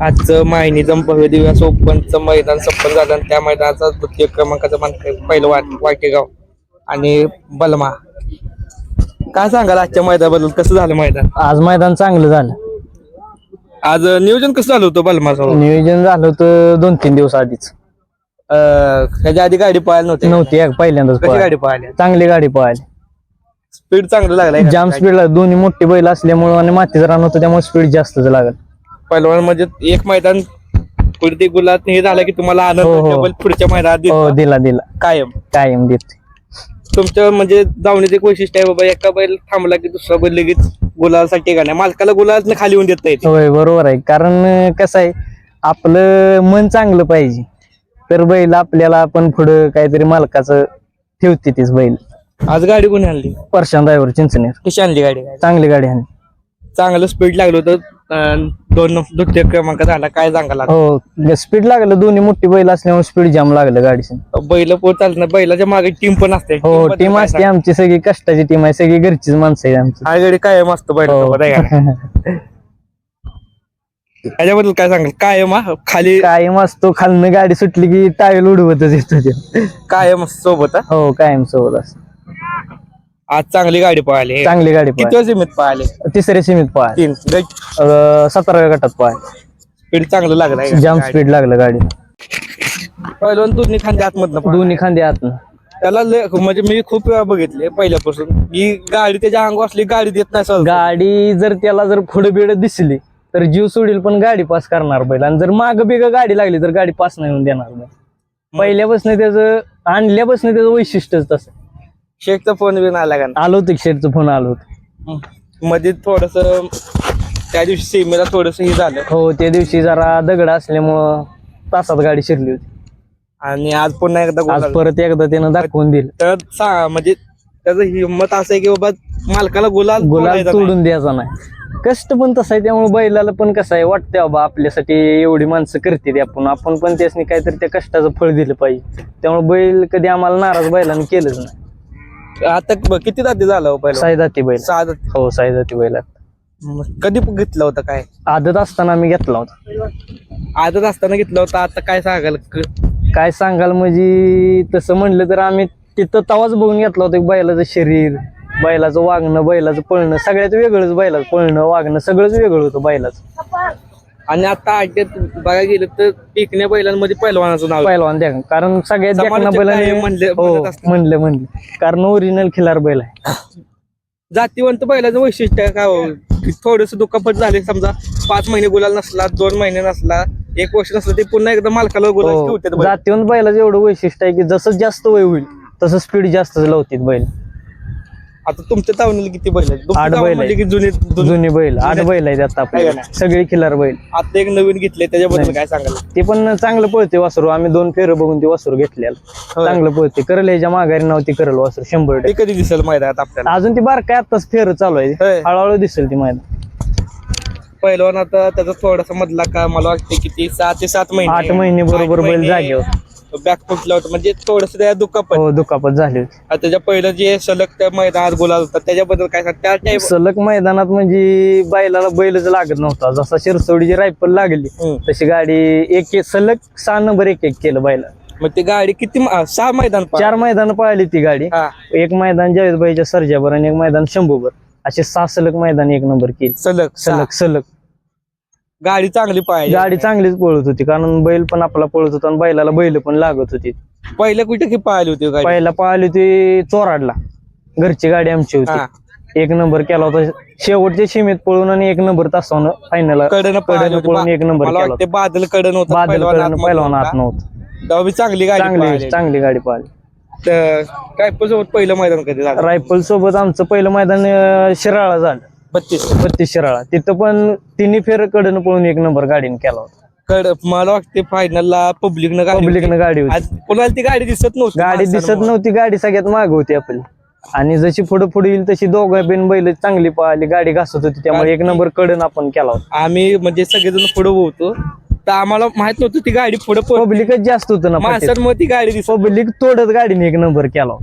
आजचं मायनीचं भव्य दिवस ओपनचं मैदान संपन्न झालं आणि त्या मैदानाचा द्वितीय क्रमांकाचा मानकरी पहिलं वाट वाटेगाव आणि बलमा. काय सांगाल आजच्या मैदानाबद्दल? कसं झालं मैदान? आज मैदान चांगलं झालं. आज नियोजन कसं झालं होतं बलमाचं? नियोजन झालं होतं दोन तीन दिवस आधीच. अं, ह्याच्या आधी गाडी पळायला नव्हती? नव्हती एक पहिल्यांदाच कशी पळाली. गाडी पळाली? चांगली गाडी पळाली. स्पीड चांगलं लागलाय जाम स्पीड दोन्ही मोठी बैल असल्यामुळं आणि मातीचं रान होतं त्यामुळे स्पीड जास्तच लागल. पहिलवान म्हणजे एक मैदान पुढे गुलात हे झालं की तुम्हाला आनंद हो, हो. डबल पुढच्या मैदानात हो दिसतो. दिला दिला. कायम. कायम देत तुमचं म्हणजे जाऊन एक वैशिष्ट्य आहे बाबा एका बैल थांबला की दुसरा बैल लगेच गुलासाठी का नाही मालकाला गुलाल खाली येऊन देता येते होय बरोबर आहे. कारण अं, कसं आहे आपलं मन चांगलं पाहिजे. तर बैल आपल्याला आपण पुढं काहीतरी मालकाचं ठेवते तीच बैल. आज गाडी कोणी आणली? परशान ड्रायव्हर चिंचनेर कशी आणली गाडी? चांगली गाडी आहे चांगलं स्पीड लागलं होतं अं, दोन द्वितीय क्रमांक झाला काय आता? हो स्पीड लागलं दोन्ही मोठी बैल असल्यामुळे स्पीड जाम लागलं गाडीची बैल पोट चालत नाही बैलाच्या मागे टीम पण असते हो टीम असते आमची सगळी कष्टाची टीम आहे सगळी घरचीच माणसं आहे आमची? हा गाडी कायम असतो? हो. त्याच्याबद्दल काय सांगाल कायम हा? खाली कायम असतो खालनं गाडी सुटली की टायल उडवतच येतो ते कायम सोबत हा? हो कायम सोबत असतो आज चांगली गाडी पळाली. चांगली गाडी किती पळाली सीमित पळाले? तिसऱ्या सीमित पळाली. तीन. सतराव्या गटात पळाली. स्पीड चांगलं लागलं जाम स्पीड लागलं गाडी पहिलं दोन्ही खांदे आतमधनं पळाले. दोन्ही खांदे आत त्याला लय- म्हणजे मी खूप वेळा बघितले पहिल्यापासून. ही गाडी त्याच्या अंगावर असली गाडी देत नाही सहज. गाडी जर त्याला जर पुढे बिड दिसली तर जीव सोडील पण गाडी पास करणार बैल. आणि जर माग बिग गाडी लागली तर गाडी पास नाही होऊन देणार बैल. पहिल्यापासून त्याचं आणल्यापासून त्याचं वैशिष्ट्यच तसं. शेखचा फोन बिन आला का आलो होतं शेटचं फोन आलो होतं? मध्ये थोडस त्या दिवशी सीमेला थोडस हे झालं. हो त्या दिवशी जरा दगड असल्यामुळं तासात गाडी शिरली होती. आणि आज पुन्हा एकदा गोल आज झाला. परत एकदा त्यानं दाखवून दिलं. तर सा- म्हणजे त्याचं हिंमत असं आहे की बाबा मालकाला गुलाल गुलाल तोडायचा नाही. तोडून द्यायचा नाही. कष्ट पण तसं आहे त्यामुळे बैलाला पण कसं आहे वाटतं बाबा आपल्यासाठी एवढी माणसं करते आपण आपण पण त्यासनी काहीतरी त्या कष्टाचं फळ दिलं पाहिजे. त्यामुळे बैल कधी आम्हाला नाराज बैलाने केलंच नाही. आता ब- किती जाती झालं हो पहिलं? साईदाती बैल. सहा जाती. हो साईदाती बैलात मग कधी घेतलं होतं काय? आदत असताना आम्ही घेतला होता. आजच असताना घेतलं होतं आता काय सांगाल? क- काय सांगाल म्हणजे तसं म्हणलं तर आम्ही तिथं तवाच बघून घेतला होता की बैलाचं शरीर बैलाचं वागणं बैलाचं पळणं सगळ्यात वेगळंच बैलाचं पळणं वागणं सगळंच वेगळं होतं बैलाचं. आणि आता अड्ड्यात बघायला गेलं तर टिकण्या बैलांमध्ये पहिलवानाचं नाव आहे. पहिलवान द्या कारण सगळ्यात देखणं काय म्हणले- हो म्हणत असतात. म्हणलं म्हणलं कारण ओरिजिनल खिलार बैल आहे जातीवंत बैलाचं वैशिष्ट्य काय हो थोडस दुखापत झाले समजा पाच महिने गुलाल नसला दोन महिने नसला एक वर्ष नसला ते पुन्हा एकदा मालकाला गुलाल हो. ठेवतात बैल. जातीवंत बैलाचं एवढं वैशिष्ट्य आहे की जसं जास्त वय होईल तसं स्पीड जास्तच लावतील बैल आता तुमच्या तावणीला किती बैल आहेत? आठ बैल आहेत. की जुने जुने- जुनी बैल. आठ बैल आहेत आता आहे का आपले नाही? सगळी खिलार बैल. आता एक नवीन घेतले त्याच्याबद्दल नाही. काय सांगाल? ते पण चांगलं पळते वासरू. आम्ही दोन फेरं बघून ते वासरू घेतलेलं. होय. चांगलं पळते करल ह्याच्या माघारी नव्हती करल वासरू शंभर ते टक्के. कधी दिसेल मैदानात आपल्याला? अजून ती बारकाय आताच फेर चालू आहे. हळूहळू दिसेल ती मैदान. पहिलवान आता त्याचा थोडासा मधला का मला वाटतं किती? सहा ते सात महिने. आठ महिने बरोबर बैल जागेवर. बॅक फुटला होता. म्हणजे थोडस त्या दुखापत. हो दुखापत झाली होती. आता त्याच्या पहिलं जे सलग त्या मैदानात गुलाल होता त्याच्याबद्दल काय सांग? त्या टाईप सलग मैदानात म्हणजे बैलाला बैलच लागत नव्हता. जसा शिरसोडीची रायफल लागली तशी गाडी एक एक सलग सहा नंबर एक एक केलं बैला मग ती गाडी किती म- सहा मैदान. चार मैदान पळाली ती गाडी. हा. एक मैदान जावेदबाईच्या सर्जावर आणि एक मैदान शंभूवर असे सहा सलग मैदान एक नंबर केली. सलग सलग सलग. गाडी चांगली पाहिजे. गाडी चांगलीच पळत होती कारण बैल पण आपला पळत होता आणि बैलाला बैल पण लागत होती. पहिल्या कुठे की पाहिली होती गाडी? पहिला पळाली होती चोराडला. घरची गाडी आमची हा. होती एक नंबर केला होता. शेवटच्या सीमेत पळून आणि एक नंबर तासावनं फायनल कडन पळून एक नंबर मला केला वाटते बादल कडन होता बादल पहिलवान होता. आत नव्हतं चांगली गाडी चांगली गाडी पळाली तर काय सोबत पहिलं मैदान कधी झालं? रायफल सोबत आमचं पहिलं मैदान अं, शिराळा झालं. बत्तीस. बत्तीस शिराळा. तिथं पण तिन्ही फेर कडनं पळून एक नंबर गाडीने केला होता. कड मला वाटते फायनलला पब्लिकनं गाडी पब्लिकनं गाडी होती. आज कोणाला ती गाडी दिसत नव्हती गाडी दिसत. नव्हती गाडी सगळ्यात माग होती आपली. आणि जशी पुढे पुढे येईल तशी दोघं बिन बैल चांगली पळाली गाडी घासत होती त्यामुळे एक नंबर कडन आपण केला होता. आम्ही म्हणजे सगळेजण पुढे होतो. तर आम्हाला माहीत नव्हतं ती गाडी पुढे पब्लिकच जास्त होतं ना माणसांमुळे ती गाडी दिसत पब्लिक तोडत गाडीने एक नंबर केला.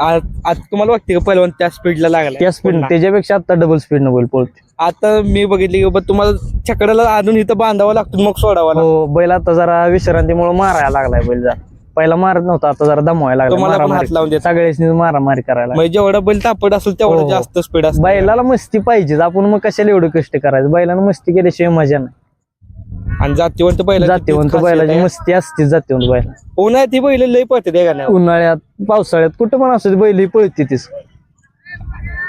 आज तुम्हाला वाटते का पहिलवान त्या स्पीडला लागला त्या स्पीड त्याच्यापेक्षा आता डबल स्पीड न बैल पळतो आता मी बघितली की तुम्हाला छकड्याला आणून इथं बांधावं लागतो मग सोडावा लागतो. हो बैल आता जरा विश्रांतीमुळे मारायला लागलाय बैल जरा. पहिला मारत नव्हता आता जरा दमवायला तुम्हाला पण लागला हात लावून देत. सगळ्याच मारामारी करायला म्हणजे जेवढा बैल तापट असेल तेवढं हो. जास्त स्पीड असतं. बैलाला मस्ती पाहिजेच आपण मग कशाला एवढं कष्ट करायचं? बैलानं मस्ती केल्याशिवाय मजा नाही. आणि जातीवंत बैल जातीवंत बैलाची मस्ती असते जातीवंत बैला. उन्हाळ्यात ती बैल लई पळते उन्हाळ्यात पावसाळ्यात कुठं पण असू दे, बैल पळते तीच.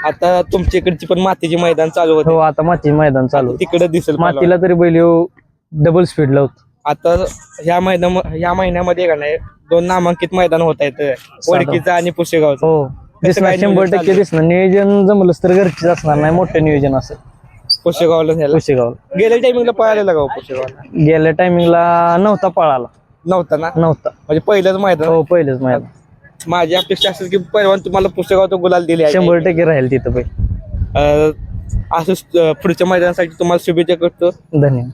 आता तुमच्या इकडची पण मातीची मैदान चालू होते. हो आता माती मैदान चालू. तिकडे दिसेल. मातीला तरी बैल डबल स्पीड लावतो आता ह्या मैदान ह्या महिन्यामध्ये का नाही दोन नामांकित मैदान होत आहेत. वडकीचं आणि पुशेगावचं. हो शंभर टक्के दिसणार नियोजन जमलंच तर घरचीच असणार नाही मोठं नियोजन असेल. पुशेगावला न्यायला कुशेगावला. गेल्या टायमिंगला पळालेला गाव पुशेगावला गेल्या टायमिंगला नव्हता पळाला. नव्हता ना? नव्हता. म्हणजे पहिलंच मैदान? हो पहिलेच मैदान. माझी अपेक्षा असेल की पहिलवान तुम्हाला पुस्तकावर गुलाल दिले आहे. शंभर टक्के राहील तिथं बैल अं, असंच अं, पुढच्या मैदानासाठी तुम्हाला शुभेच्छा करतो. धन्यवाद.